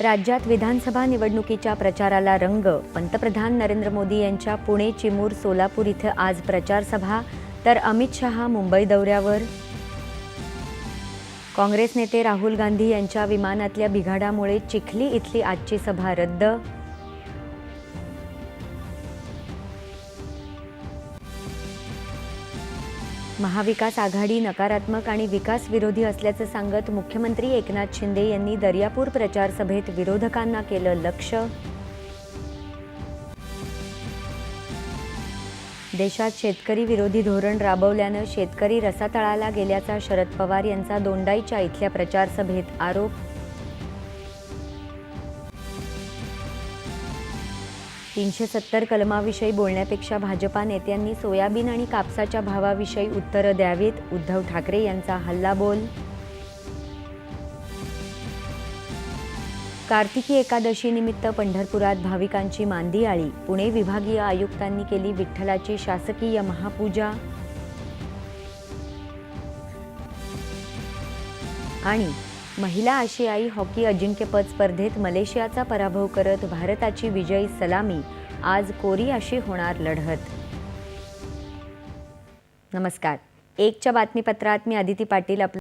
राज्यात विधानसभा निवडणुकीच्या प्रचाराला रंग. पंतप्रधान नरेंद्र मोदी यांच्या पुणे चिमूर सोलापूर इथं आज प्रचार सभा. तर अमित शहा मुंबई दौऱ्यावर. काँग्रेस नेते राहुल गांधी यांच्या विमानातल्या बिघाडामुळे चिखली इथली आजची सभा रद्द. महाविकास आघाडी नकारात्मक आणि विकास विरोधी असल्याचं सांगत मुख्यमंत्री एकनाथ शिंदे यांनी दर्यापूर प्रचार सभेत विरोधकांना केलं लक्ष. देशात शेतकरी विरोधी धोरण राबवल्यानं शेतकरी रसातळाला गेल्याचा शरद पवार यांचा दोंडाईच्या इथल्या प्रचारसभेत आरोप तीनशे सत्तर कलमाविषयी बोलण्यापेक्षा भाजपा नेत्यांनी सोयाबीन आणि कापसाच्या भावाविषयी उत्तरं द्यावीत. उद्धव ठाकरे यांचा हल्लाबोल कार्तिकी एकादशीनिमित्त पंढरपुरात भाविकांची मांदी आळी. पुणे विभागीय आयुक्तांनी केली विठ्ठलाची शासकीय महापूजा. आणि महिला आशियाई हॉकी अजिंक्यपद स्पर्धेत मलेशियाचा पराभव करत भारताची विजयी सलामी. आज कोरियाशी होणार लढत. नमस्कार. एकच्या बातमीपत्रात मी आदिती पाटील आपलं